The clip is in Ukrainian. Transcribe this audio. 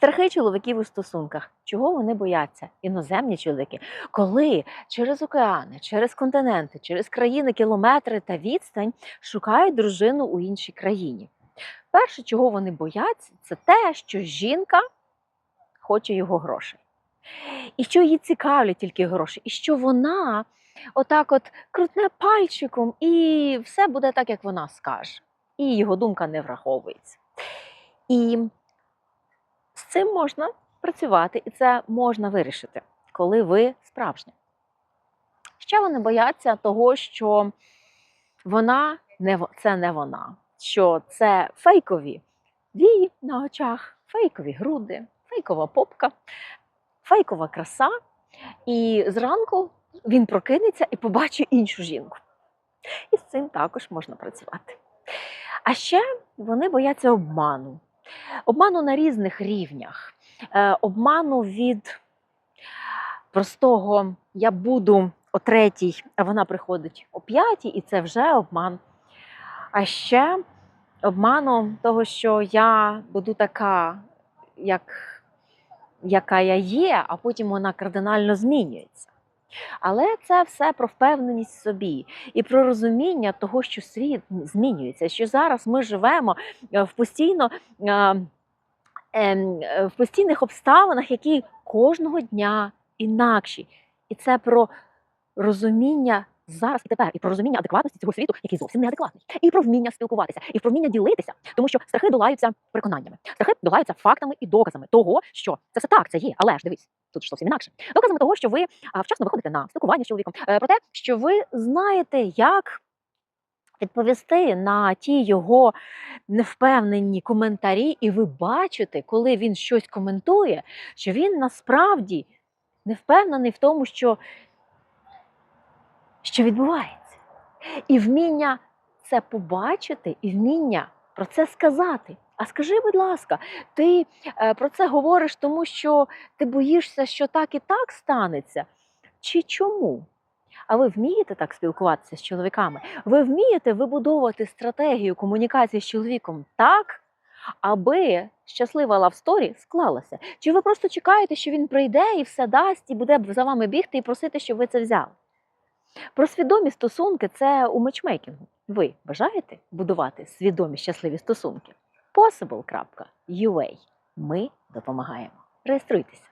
Страхи чоловіків у стосунках. Чого вони бояться? Іноземні чоловіки, коли через океани, через континенти, через країни, кілометри та відстань шукають дружину у іншій країні. Перше, чого вони бояться, це те, що жінка хоче його грошей. І що її цікавлять тільки гроші, і що вона отак от крутне пальчиком, і все буде так, як вона скаже. І його думка не враховується. І цим можна працювати, і це можна вирішити, коли ви справжні. Ще вони бояться того, що вона не це не вона, що це фейкові вії на очах, фейкові груди, фейкова попка, фейкова краса. І зранку він прокинеться і побачить іншу жінку. І з цим також можна працювати. А ще вони бояться обману. Обману на різних рівнях. Е, обману від простого я буду о третій, а вона приходить о п'ятій, і це вже обман. А ще обману того, що я буду така, як, яка я є, а потім вона кардинально змінюється. Але це все про впевненість в собі і про розуміння того, що світ змінюється, що зараз ми живемо е, в постійно е, ем, е, в постійних обставинах, які кожного дня інакші. І це про розуміння зараз і тепер, і про розуміння адекватності цього світу, який зовсім неадекватний, і про вміння спілкуватися, і про вміння ділитися, тому що страхи долаються переконаннями, страхи долаються фактами і доказами того, що це все так, це є, але ж дивись. Тут ж зовсім інакше. Доказами того, що ви вчасно виходите на спілкування з чоловіком, е, про те, що ви знаєте, як відповісти на ті його невпевнені коментарі, і ви бачите, коли він щось коментує, що він насправді не впевнений в тому, що, що відбувається. І вміння це побачити, і вміння про це сказати. А скажи, будь ласка, ти е, про це говориш, тому що ти боїшся, що так і так станеться? Чи чому? А ви вмієте так спілкуватися з чоловіками? Ви вмієте вибудовувати стратегію комунікації з чоловіком так, аби щаслива лавсторі склалася? Чи ви просто чекаєте, що він прийде і все дасть, і буде за вами бігти і просити, щоб ви це взяли? Про свідомі стосунки це у матчмейкінгу. Ви бажаєте будувати свідомі щасливі стосунки? Possible.ua. Ми допомагаємо. Реєструйтеся.